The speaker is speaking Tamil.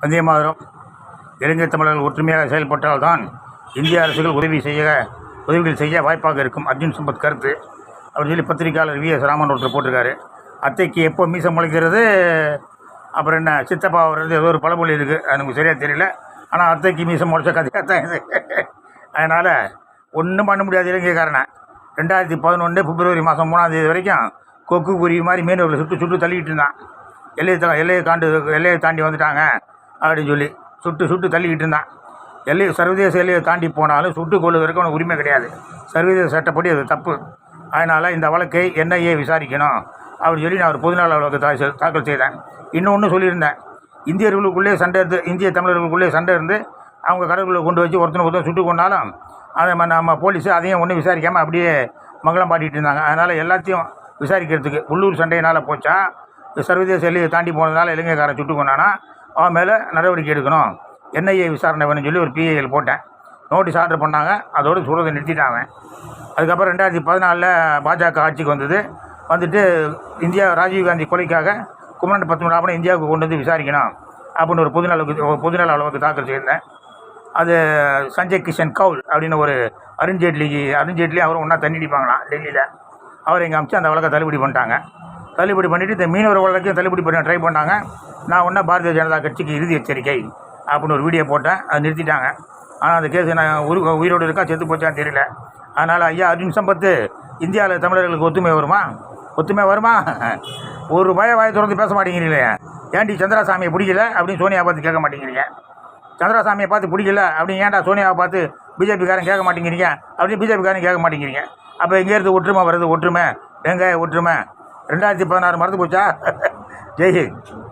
வந்தே மாதிரம். இலங்கை தமிழர்கள் ஒற்றுமையாக செயல்பட்டால்தான் இந்திய அரசுகள் உதவி செய்ய உதவிகள் செய்ய வாய்ப்பாக இருக்கும். அர்ஜுன் சம்பத் கருத்து. அப்படின்னு சொல்லி பத்திரிகையாளர் வி எஸ் ராமன் ஒருத்தர் போட்டிருக்காரு. அத்தைக்கு எப்போ மீசம் முளைக்கிறது? அப்புறம் என்ன சித்தப்பா வர்றது ஏதோ ஒரு பழமொழி இருக்குது அது நமக்கு சரியாக தெரியல. ஆனால் அத்தைக்கு மீசம் முளைச்ச கதையாக தான் இது. அதனால் ஒன்றும் பண்ண முடியாது இலங்கைக்காரனை ரெண்டாயிரத்தி பதினொன்று பிப்ரவரி மாதம் மூணாம் தேதி வரைக்கும் கொக்கு குருவி மாதிரி மீனவர்களை சுட்டு சுட்டு தள்ளிக்கிட்டு இருந்தான். எல்லையை எல்லையை தாண்டு எல்லையை தாண்டி வந்துட்டாங்க. அப்படின்னு சொல்லி சுட்டு சுட்டு தள்ளிக்கிட்டு இருந்தான். எல்லையை சர்வதேச எல்லையை தாண்டி போனாலும் சுட்டு கொள்வதற்கு அவனுக்கு உரிமை கிடையாது. சர்வதேச சட்டப்படி அது தப்பு. அதனால் இந்த வழக்கை என்ஐஏ விசாரிக்கணும் அப்படின்னு சொல்லி நான் ஒரு பொதுநல வழக்கு தா- தாக்கல் செய்தேன். இன்னொன்று சொல்லியிருந்தேன். இந்தியர்களுக்குள்ளே சண்டை இருந்து இந்திய தமிழர்களுக்குள்ளே சண்டை இருந்து அவங்க கடற்குள்ளே கொண்டு வச்சு ஒருத்தனை ஒருத்தன் சுட்டு கொண்டாலும் அதை ம- நம்ம போலீஸு அதையும் ஒன்றும் விசாரிக்காமல் அப்படியே மங்களம் பாட்டிகிட்டு இருந்தாங்க. அதனால் எல்லாத்தையும் விசாரிக்கிறதுக்கு உள்ளூர் சண்டையினால் போச்சா சர்வதேச எல்லையை தாண்டி போனதுனால இலங்கைக்காரன் சுட்டு கொண்டானா அவன் மேலே நடவடிக்கை எடுக்கணும். என்ஐஏ விசாரணை வேணும்னு சொல்லி ஒரு பிஏஎல் போட்டேன். நோட்டீஸ் ஆர்டர் பண்ணாங்க. அதோடு சொல்கிறத நிறுத்திட்டாங்க அதுக்கப்புறம் ரெண்டாயிரத்தி பதினாலில் பாஜக ஆட்சிக்கு வந்தது. வந்துட்டு இந்தியா ராஜீவ்காந்தி கொலைக்காக குமரன் பத்மநாபனை இந்தியாவுக்கு கொண்டு வந்து விசாரிக்கணும் அப்படின்னு ஒரு பொதுநலவுக்கு பொதுநல அளவுக்கு தாக்கல் செய்திருந்தேன். அது சஞ்சய் கிஷன் கவுல் அப்படின்னு ஒரு அருண்ஜேட்லிக்கு அருண்ஜேட்லி அவரும் ஒன்றா தண்ணி அடிப்பாங்களாம் டெல்லியில். அவர் இங்கே அமிச்சு அந்த வழக்கை தள்ளுபடி பண்ணிட்டாங்க. தள்ளுபடி பண்ணிவிட்டு இந்த மீனவர் வழக்கையும் தள்ளுபடி பண்ண ட்ரை பண்ணாங்க. நான் ஒன்றா பாரதிய ஜனதா கட்சிக்கு இறுதி எச்சரிக்கை அப்படின்னு ஒரு வீடியோ போட்டேன். அதை நிறுத்திட்டாங்க. ஆனால் அந்த கேஸ் நான் உரு உயிரோடு இருக்கா செத்து போச்சான்னு தெரியல. அதனால் ஐயா அர்ஜுன் சம்பத்து இந்தியாவில் தமிழர்களுக்கு ஒத்துமை வருமா? ஒத்துமை வருமா? ஒரு ரூபாயை வாயை தொடர்ந்து பேச மாட்டேங்கிறீங்களே. ஏன்டி சந்திராசாமியை பிடிக்கல அப்படின்னு சோனியா பார்த்து கேட்க மாட்டேங்கிறீங்க. சந்திராசாமியை பார்த்து பிடிக்கல அப்படின்னு ஏன்டா சோனியாவை பார்த்து பிஜேபிக்காரன் கேட்க மாட்டேங்கிறீங்க? அப்படின்னு பிஜேபிக்காரன் கேட்க மாட்டேங்கிறீங்க. அப்போ எங்கேருந்து ஒற்றுமை வருது? ஒற்றுமை. வெங்காய ஒற்றுமை? ரெண்டாயிரத்தி பதினாறு மறந்து போச்சா? ஜெய்ஹிந்த்